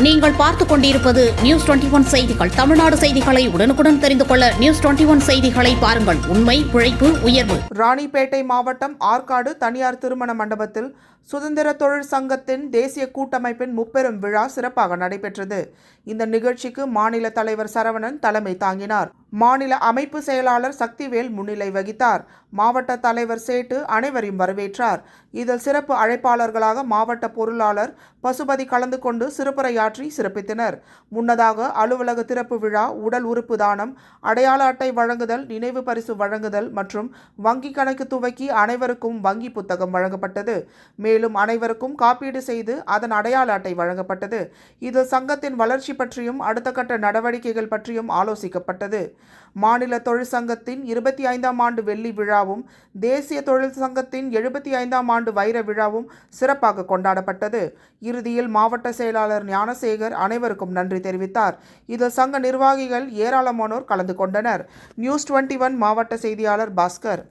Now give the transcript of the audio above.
நீங்கள் பார்த்துக் கொண்டிருப்பது நியூஸ் டுவெண்டி ஒன் செய்திகள். தமிழ்நாடு செய்திகளை உடனுக்குடன் தெரிந்து கொள்ள நியூஸ் டுவெண்டி ஒன் செய்திகளை பாருங்கள். உண்மை உழைப்பு உயர்வு. ராணிப்பேட்டை மாவட்டம் ஆற்காடு தனியார் திருமண மண்டபத்தில் சுதந்திர தொழில் சங்கத்தின் தேசிய கூட்டமைப்பின் முப்பெரும் விழா சிறப்பாக நடைபெற்றது. இந்த நிகழ்ச்சிக்கு மாநில தலைவர் சரவணன் தலைமை தாங்கினார். மாநில அமைப்பு செயலாளர் சக்திவேல் முன்னிலை வகித்தார். மாவட்ட தலைவர் சேட்டு அனைவரையும் வரவேற்றார். இதில் சிறப்பு அழைப்பாளர்களாக மாவட்ட பொருளாளர் பசுபதி கலந்து கொண்டு உரையாற்றி சிறப்பித்தனர். முன்னதாக அலுவலக திறப்பு விழா உடல் உறுப்பு தானம் அடையாள அட்டை வழங்குதல் நினைவு பரிசு வழங்குதல் மற்றும் வங்கி கணக்கு துவக்கி அனைவருக்கும் வங்கி புத்தகம் வழங்கப்பட்டது. மேலும் அனைவருக்கும் காப்பீடு செய்து அதன் அடையாள அட்டை வழங்கப்பட்டது. இதில் சங்கத்தின் வளர்ச்சி பற்றியும் அடுத்த கட்ட நடவடிக்கைகள் பற்றியும் ஆலோசிக்கப்பட்டது. மாநில தொழிற்சங்கத்தின் இருபத்தி ஐந்தாம் ஆண்டு வெள்ளி விழாவும் தேசிய தொழிற்சங்கத்தின் எழுபத்தி ஐந்தாம் ஆண்டு வைர விழாவும் சிறப்பாக கொண்டாடப்பட்டது. இறுதியில் மாவட்ட செயலாளர் ஞான ஞானசேகர் அனைவருக்கும் நன்றி தெரிவித்தார். இதில் சங்க நிர்வாகிகள் ஏராளமானோர் கலந்து கொண்டனர். நியூஸ் டுவெண்ட்டி ஒன் மாவட்ட செய்தியாளர் பாஸ்கர்.